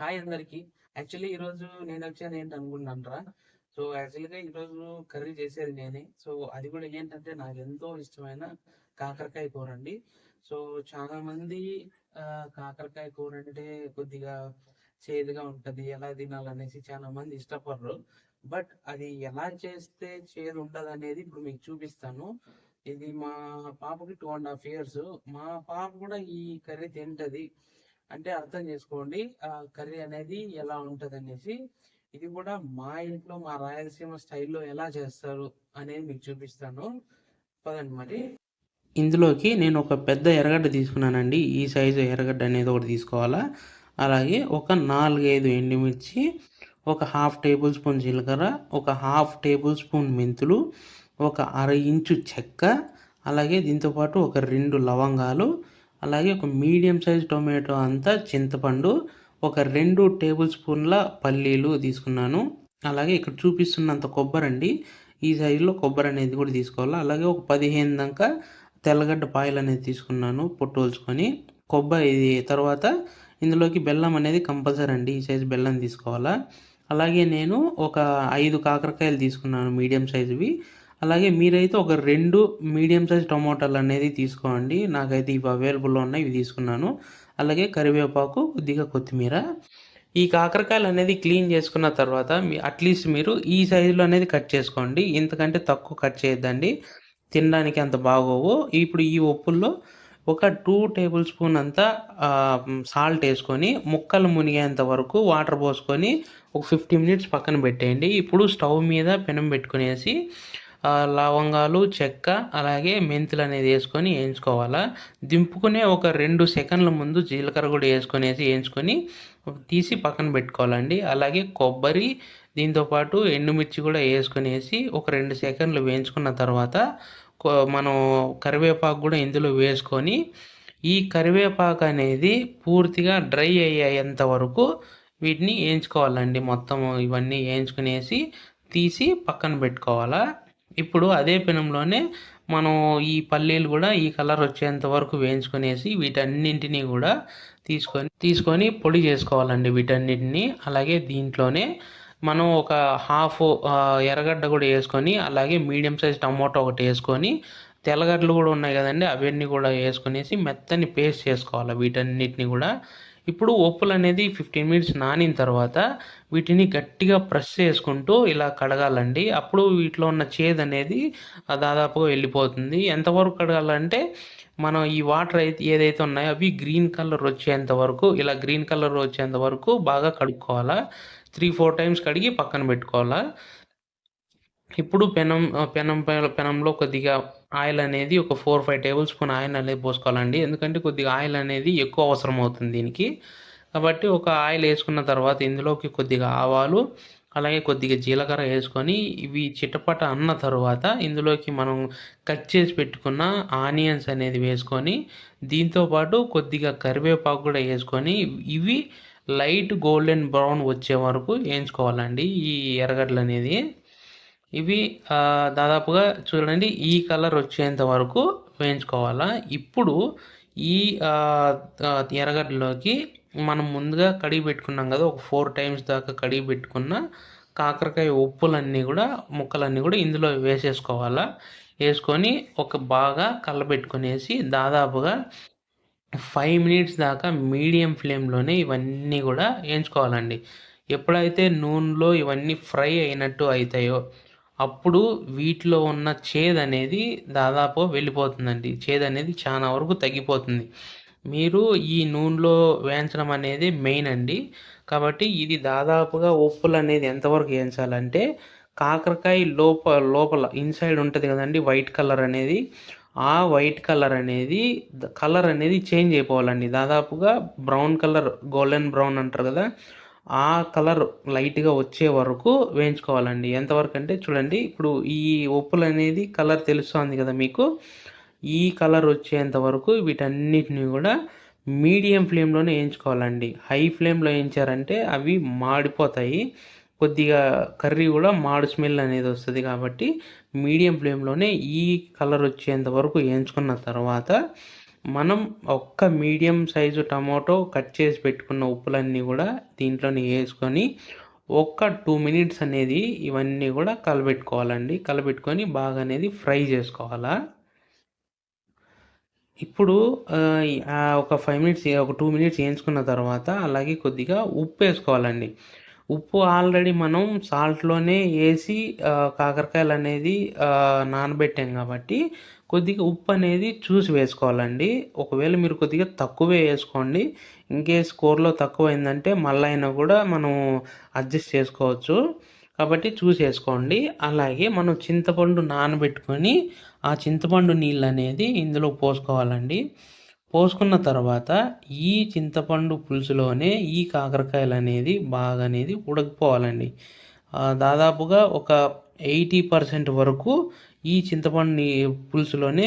Hi అందరికి. Actually ఈరోజు నేను వచ్చాను ఏంటి అనుకుంటున్నారా సో యాక్చువల్గా ఈరోజు కర్రీ చేసేది నేనే. సో అది కూడా ఏంటంటే నాకు ఎంతో ఇష్టమైన కాకరకాయ కూర అండి. సో చాలా మంది కాకరకాయ కూర అంటే కొద్దిగా చేదుగా ఉంటుంది ఎలా తినాలనేసి చాలా మంది ఇష్టపడరు. బట్ అది ఎలా చేస్తే చేదు ఉండదు అనేది ఇప్పుడు మీకు చూపిస్తాను. ఇది మా పాపకి టూ అండ్ హాఫ్ ఇయర్స్ మా పాప కూడా ఈ కర్రీ తింటది. అంటే అర్థం చేసుకోండి ఆ కర్రీ అనేది ఎలా ఉంటుంది అనేసి ఇది కూడా మా ఇంట్లో మా రాయలసీమ స్టైల్లో ఎలా చేస్తారు అనేది మీకు చూపిస్తాను. పదండి మరి. ఇందులోకి నేను ఒక పెద్ద ఎర్రగడ్డ తీసుకున్నానండి. ఈ సైజు ఎర్రగడ్డ అనేది ఒకటి తీసుకోవాలా? అలాగే ఒక నాలుగైదు ఎండుమిర్చి ఒక హాఫ్ టేబుల్ స్పూన్ జీలకర్ర ఒక హాఫ్ టేబుల్ స్పూన్ మెంతులు ఒక అర ఇంచు చెక్క అలాగే దీంతోపాటు ఒక రెండు లవంగాలు అలాగే ఒక మీడియం సైజ్ టొమాటో అంతా చింతపండు ఒక రెండు టేబుల్ స్పూన్ల పల్లీలు తీసుకున్నాను. అలాగే ఇక్కడ చూపిస్తున్నంత కొబ్బరి అండి. ఈ సైజులో కొబ్బరి అనేది కూడా తీసుకోవాలి? అలాగే ఒక పదిహేను దాకా తెల్లగడ్డ పాయలు అనేది తీసుకున్నాను పొట్టోల్చుకొని. కొబ్బరి ఇది తర్వాత ఇందులోకి బెల్లం అనేది కంపల్సరీ అండి. ఈ సైజు బెల్లం తీసుకోవాలా? అలాగే నేను ఒక ఐదు కాకరకాయలు తీసుకున్నాను మీడియం సైజువి. అలాగే మీరైతే ఒక రెండు మీడియం సైజ్ టొమాటోలు అనేది తీసుకోండి. నాకైతే ఇవి అవైలబుల్లో ఉన్నాయి. ఇవి తీసుకున్నాను. అలాగే కరివేపాకు కొద్దిగా కొత్తిమీర. ఈ కాకరకాయలు అనేది క్లీన్ చేసుకున్న తర్వాత మీ అట్లీస్ట్ మీరు ఈ సైజులో అనేది కట్ చేసుకోండి. ఇంతకంటే తక్కువ కట్ చేయొద్దండి. తినడానికి అంత బాగోవు. ఇప్పుడు ఈ ఉప్పుల్లో ఒక టూ టేబుల్ స్పూన్ అంతా సాల్ట్ వేసుకొని ముక్కలు మునిగేంత వరకు వాటర్ పోసుకొని ఒక ఫిఫ్టీ మినిట్స్ పక్కన పెట్టేయండి. ఇప్పుడు స్టవ్ మీద పెనం పెట్టుకునేసి లవంగాలు చెక్క అలాగే మెంతులు అనేది వేసుకొని వేయించుకోవాలా? దింపుకునే ఒక రెండు సెకండ్ల ముందు జీలకర్ర కూడా వేసుకొనేసి వేయించుకొని తీసి పక్కన పెట్టుకోవాలండి. అలాగే కొబ్బరి దీంతోపాటు ఎండుమిర్చి కూడా వేసుకునేసి ఒక రెండు సెకండ్లు వేయించుకున్న తర్వాత మనం కరివేపాకు కూడా ఇందులో వేసుకొని ఈ కరివేపాకు అనేది పూర్తిగా డ్రై అయ్యేంత వరకు వీటిని వేయించుకోవాలండి. మొత్తం ఇవన్నీ వేయించుకునేసి తీసి పక్కన పెట్టుకోవాలా? ఇప్పుడు అదే పెనంలోనే మనం ఈ పల్లీలు కూడా ఈ కలర్ వచ్చేంత వరకు వేయించుకునేసి వీటన్నింటినీ కూడా తీసుకొని తీసుకొని పొడి చేసుకోవాలండి వీటన్నిటిని. అలాగే దీంట్లోనే మనం ఒక హాఫ్ ఎర్రగడ్డ కూడా వేసుకొని అలాగే మీడియం సైజ్ టమోటా ఒకటి వేసుకొని తెల్లగడ్డలు కూడా ఉన్నాయి కదండి అవన్నీ కూడా వేసుకునేసి మెత్తని పేస్ట్ చేసుకోవాలి వీటన్నిటిని కూడా. ఇప్పుడు ఒప్పులు అనేది ఫిఫ్టీన్ మినిట్స్ నానిన తర్వాత వీటిని గట్టిగా ప్రెస్ చేసుకుంటూ ఇలా కడగాలండి. అప్పుడు వీటిలో ఉన్న చేదు అనేది ఆ, దాదాపుగా వెళ్ళిపోతుంది. ఎంతవరకు కడగాలంటే మనం ఈ వాటర్ అయితే ఏదైతే ఉన్నాయో అవి గ్రీన్ కలర్ వచ్చేంత వరకు ఇలా గ్రీన్ కలర్ వచ్చేంత వరకు బాగా కడుక్కోవాలా. త్రీ ఫోర్ టైమ్స్ కడిగి పక్కన పెట్టుకోవాలా. ఇప్పుడు పెనం పెనం పెనంలో కొద్దిగా ఆయిల్ అనేది ఒక four five table spoon oil అనేది పోసుకోవాలండి. ఎందుకంటే కొద్దిగా ఆయిల్ అనేది ఎక్కువ అవసరం అవుతుంది దీనికి. కాబట్టి ఒక ఆయిల్ వేసుకున్న తర్వాత ఇందులోకి కొద్దిగా ఆవాలు అలాగే కొద్దిగా జీలకర్ర వేసుకొని ఇవి చిటపట అన్న తర్వాత ఇందులోకి మనం కట్ చేసి పెట్టుకున్న ఆనియన్స్ అనేది వేసుకొని దీంతోపాటు కొద్దిగా కరివేపాకు కూడా వేసుకొని ఇవి లైట్ గోల్డెన్ బ్రౌన్ వచ్చే వరకు వేయించుకోవాలండి ఈ ఎర్రగడ్డలు అనేది. ఇవి దాదాపుగా చూడండి ఈ కలర్ వచ్చేంత వరకు వేయించుకోవాలా. ఇప్పుడు ఈ ఎర్రగడ్డలోకి మనం ముందుగా కడిగి పెట్టుకున్నాం కదా ఒక ఫోర్ టైమ్స్ దాకా కడిగి పెట్టుకున్న కాకరకాయ ఉప్పులన్నీ కూడా ముక్కలన్నీ కూడా ఇందులో వేసేసుకోవాలా. వేసుకొని ఒక బాగా కలబెట్టుకునేసి దాదాపుగా ఫైవ్ మినిట్స్ దాకా మీడియం ఫ్లేమ్లోనే ఇవన్నీ కూడా వేయించుకోవాలండి. ఎప్పుడైతే నూనెలో ఇవన్నీ ఫ్రై అయినట్టు అవుతాయో అప్పుడు వీటిలో ఉన్న చేదు అనేది దాదాపు వెళ్ళిపోతుందండి. చేదు అనేది చాలా వరకు తగ్గిపోతుంది. మీరు ఈ నూనెలో వేయించడం అనేది మెయిన్ అండి. కాబట్టి ఇది దాదాపుగా ఉప్పులు అనేది ఎంతవరకు వేయించాలంటే కాకరకాయ లోప లోపల ఇన్సైడ్ ఉంటుంది కదండి వైట్ కలర్ అనేది. ఆ వైట్ కలర్ అనేది కలర్ అనేది చేంజ్ అయిపోవాలండి. దాదాపుగా బ్రౌన్ కలర్ గోల్డెన్ బ్రౌన్ అంటారు కదా. ఆ కలర్ లైట్గా వచ్చే వరకు వేయించుకోవాలండి. ఎంతవరకు అంటే చూడండి ఇప్పుడు ఈ ఉప్పులు అనేది కలర్ తెలుస్తుంది కదా మీకు. ఈ కలర్ వచ్చేంత వరకు వీటన్నిటిని కూడా మీడియం ఫ్లేమ్లోనే వేయించుకోవాలండి. హై ఫ్లేమ్లో వేయించారంటే అవి మాడిపోతాయి. కొద్దిగా కర్రీ కూడా మాడు స్మెల్ అనేది వస్తుంది కాబట్టి మీడియం ఫ్లేమ్లోనే ఈ కలర్ వచ్చేంత వరకు వేయించుకున్న తర్వాత మనం ఒక్క మీడియం సైజు టమాటో కట్ చేసి పెట్టుకున్న ఉప్పులన్నీ కూడా దీంట్లోనే వేసుకొని ఒక్క టూ మినిట్స్ అనేది ఇవన్నీ కూడా కలబెట్టుకోవాలండి. కలబెట్టుకొని బాగా అనేది ఫ్రై చేసుకోవాలా. ఇప్పుడు ఒక ఫైవ్ మినిట్స్ ఒక టూ మినిట్స్ వేయించుకున్న తర్వాత అలాగే కొద్దిగా ఉప్పు వేసుకోవాలండి. ఉప్పు ఆల్రెడీ మనం సాల్ట్లోనే వేసి కాకరకాయలు అనేది నానబెట్టాం కాబట్టి కొద్దిగా ఉప్పు అనేది చూసి వేసుకోవాలండి. ఒకవేళ మీరు కొద్దిగా తక్కువే వేసుకోండి. ఇంకేస్ కూరలో తక్కువ అయిందంటే మళ్ళీ అయినా కూడా మనం అడ్జస్ట్ చేసుకోవచ్చు. కాబట్టి చూసి వేసుకోండి. అలాగే మనం చింతపండు నానబెట్టుకొని ఆ చింతపండు నీళ్ళు అనేది ఇందులో పోసుకోవాలండి. పోసుకున్న తర్వాత ఈ చింతపండు పులుసులోనే ఈ కాకరకాయలు అనేది బాగా అనేది ఉడకపోవాలండి దాదాపుగా ఒక ఎయిటీ పర్సెంట్ వరకు ఈ చింతపండు పులుసులోనే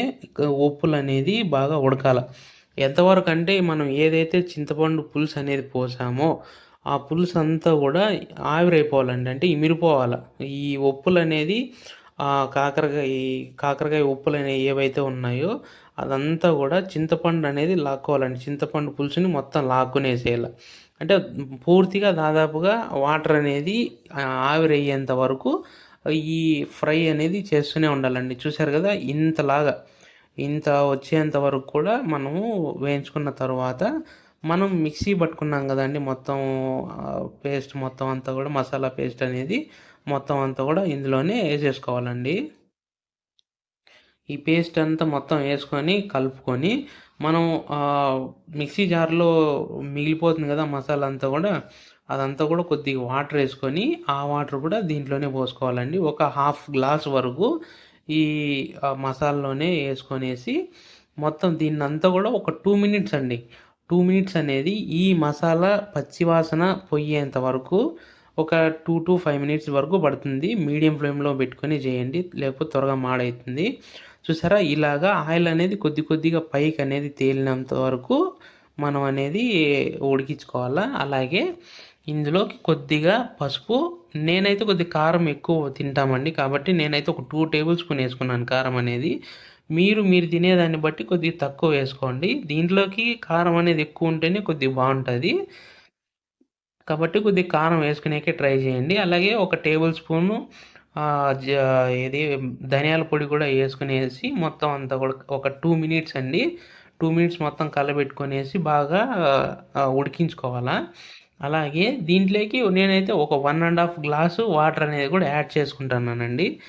ఉప్పులు అనేది బాగా ఉడకాల. ఎంతవరకు అంటే మనం ఏదైతే చింతపండు పులుసు అనేది పోసామో ఆ పులుసు అంతా కూడా ఆవిరైపోవాలండి. అంటే ఇమిరిపోవాలి. ఈ ఉప్పులు అనేది ఆ కాకరకాయ ఈ కాకరకాయ ఉప్పులు అనేవి ఏవైతే ఉన్నాయో అదంతా కూడా చింతపండు అనేది లాక్కోవాలండి. చింతపండు పులుసుని మొత్తం లాక్కునేసేయాలి. అంటే పూర్తిగా దాదాపుగా వాటర్ అనేది ఆవిరయ్యేంత వరకు ఈ ఫ్రై అనేది చేస్తూనే ఉండాలండి. చూసారు కదా? ఇంతలాగా ఇంత వచ్చేంత వరకు కూడా మనము వేయించుకున్న తర్వాత మనం మిక్సీ పట్టుకున్నాం కదండి. మొత్తం పేస్ట్ మొత్తం అంతా కూడా మసాలా పేస్ట్ అనేది మొత్తం అంతా కూడా ఇందులోనే వేసేసుకోవాలండి. ఈ పేస్ట్ అంతా మొత్తం వేసుకొని కలుపుకొని మనం మిక్సీ జార్లో మిగిలిపోతుంది కదా మసాలా అంతా కూడా అదంతా కూడా కొద్దిగా వాటర్ వేసుకొని ఆ వాటర్ కూడా దీంట్లోనే పోసుకోవాలండి. ఒక హాఫ్ గ్లాస్ వరకు ఈ మసాలాలోనే వేసుకొనేసి మొత్తం దీన్ని అంతా కూడా ఒక టూ మినిట్స్ అండి. టూ మినిట్స్ అనేది ఈ మసాలా పచ్చివాసన పోయేంత వరకు ఒక టూ టు ఫైవ్ మినిట్స్ వరకు పడుతుంది. మీడియం ఫ్లేమ్లో పెట్టుకొని చేయండి. లేకపోతే త్వరగా మాడవుతుంది చూసారా? ఇలాగా ఆయిల్ అనేది కొద్ది కొద్దిగా పైకి అనేది తేలినంత వరకు మనం అనేది ఉడికించుకోవాలా? అలాగే ఇందులోకి కొద్దిగా పసుపు నేనైతే కొద్ది కారం ఎక్కువ తింటామండి. కాబట్టి నేనైతే ఒక టూ టేబుల్ స్పూన్ వేసుకున్నాను కారం అనేది. మీరు మీరు తినేదాన్ని బట్టి కొద్దిగా తక్కువ వేసుకోండి. దీంట్లోకి కారం అనేది ఎక్కువ ఉంటేనే కొద్దిగా బాగుంటుంది. కాబట్టి కొద్దిగా కారం వేసుకునేకి ట్రై చేయండి. అలాగే ఒక టేబుల్ స్పూను జ- ఇది ధనియాల పొడి కూడా వేసుకునేసి మొత్తం అంతా కూడా ఒక టూ మినిట్స్ అండి. టూ మినిట్స్ మొత్తం కలబెట్టుకునేసి బాగా ఉడికించుకోవాలా. అలాగే దీంట్లోకి నేనైతే ఒక one and half glass water అనేది కూడా యాడ్ చేసుకుంటున్నానండి.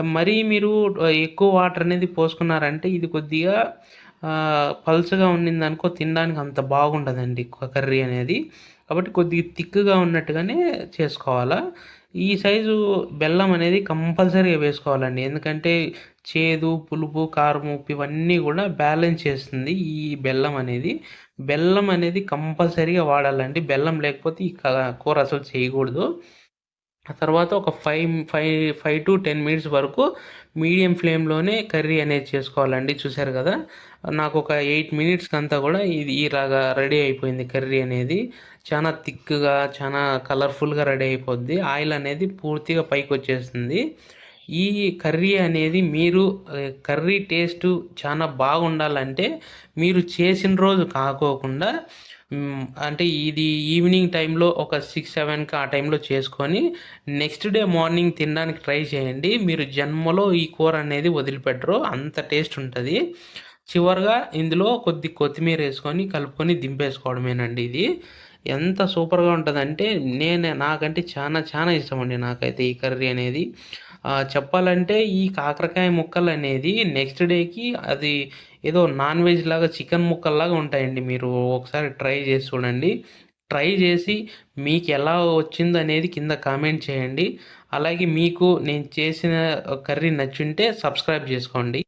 మరీ మీరు ఎక్కువ వాటర్ అనేది పోసుకున్నారంటే ఇది కొద్దిగా పల్చగా ఉండింది అనుకో తినడానికి అంత బాగుండదండి కర్రీ అనేది. కాబట్టి కొద్దిగా థిక్గా ఉన్నట్టుగానే చేసుకోవాలా. ఈ సైజు బెల్లం అనేది కంపల్సరీగా వేసుకోవాలండి. ఎందుకంటే చేదు పులుపు కారం ఉప్పు ఇవన్నీ కూడా బ్యాలెన్స్ చేస్తుంది ఈ బెల్లం అనేది. బెల్లం అనేది కంపల్సరీగా వాడాలండి. బెల్లం లేకపోతే ఈ క- కూర అసలు చేయకూడదు. తర్వాత ఒక five five five to ten minutes వరకు మీడియం ఫ్లేమ్లోనే కర్రీ అనేది చేసుకోవాలండి. చూసారు కదా? నాకు ఒక ఎయిట్ మినిట్స్కి అంతా కూడా ఇది ఇలాగా రెడీ అయిపోయింది కర్రీ అనేది. చాలా థిక్గా చాలా కలర్ఫుల్గా రెడీ అయిపోద్ది. ఆయిల్ అనేది పూర్తిగా పైకి వచ్చేస్తుంది. ఈ కర్రీ అనేది మీరు కర్రీ టేస్ట్ చాలా బాగుండాలంటే మీరు చేసిన రోజు కాకోకుండా అంటే ఇది ఈవినింగ్ టైంలో ఒక సిక్స్ సెవెన్కి ఆ టైంలో చేసుకొని నెక్స్ట్ డే మార్నింగ్ తినడానికి ట్రై చేయండి. మీరు జన్మలో ఈ కూర అనేది వదిలిపెట్టరు. అంత టేస్ట్ ఉంటుంది. చివరిగా ఇందులో కొద్ది కొత్తిమీర వేసుకొని కలుపుకొని దింపేసుకోవడమేనండి ఇది. ఎంత సూపర్గా ఉంటుందంటే నేను నాకంటే చాలా చాలా ఇష్టం అండి నాకైతే ఈ కర్రీ అనేది. చెప్పాలంటే ఈ కాకరకాయ ముక్కలు అనేది నెక్స్ట్ డేకి అది ఏదో నాన్ వెజ్ లాగా చికెన్ ముక్కల్లాగా ఉంటాయండి. మీరు ఒకసారి ట్రై చేసి చూడండి. ట్రై చేసి మీకు ఎలా వచ్చిందో అనేది కింద కామెంట్ చేయండి. అలాగే మీకు నేను చేసిన కర్రీ నచ్చుంటే సబ్స్క్రైబ్ చేసుకోండి.